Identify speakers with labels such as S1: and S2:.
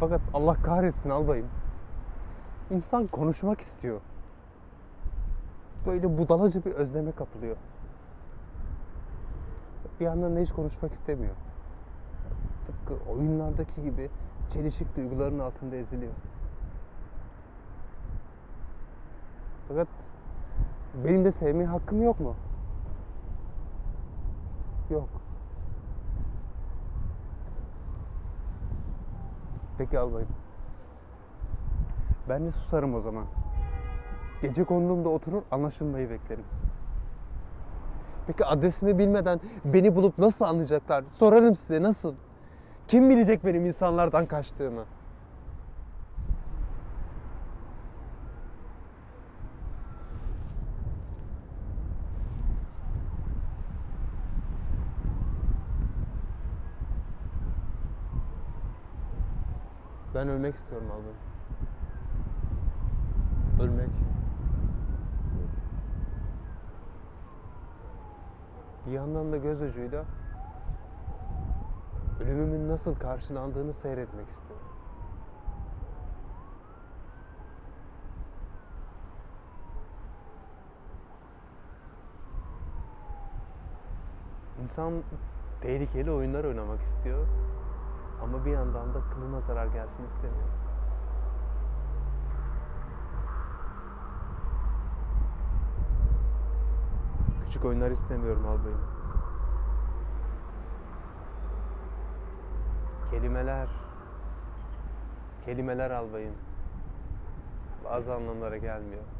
S1: Fakat Allah kahretsin albayım. İnsan konuşmak istiyor. Böyle budalaca bir özleme kapılıyor. Bir yandan da hiç konuşmak istemiyor. Tıpkı oyunlardaki gibi çelişik duyguların altında eziliyor. Fakat benim de sevmeye hakkım yok mu? Yok. Peki albayım. Ben de susarım o zaman. Gece konduğumda oturur anlaşılmayı beklerim. Peki adresimi bilmeden beni bulup nasıl anlayacaklar? Sorarım size nasıl? Kim bilecek benim insanlardan kaçtığımı? Ben ölmek istiyorum abi. Ölmek. Bir yandan da göz ucuyla ölümümün nasıl karşılandığını seyretmek istiyorum. İnsan tehlikeli oyunlar oynamak istiyor ama bir yandan da kılına zarar gelsin istemiyor. Küçük oyunlar istemiyorum albayım. Kelimeler. Kelimeler albayım. Bazı anlamlara gelmiyor.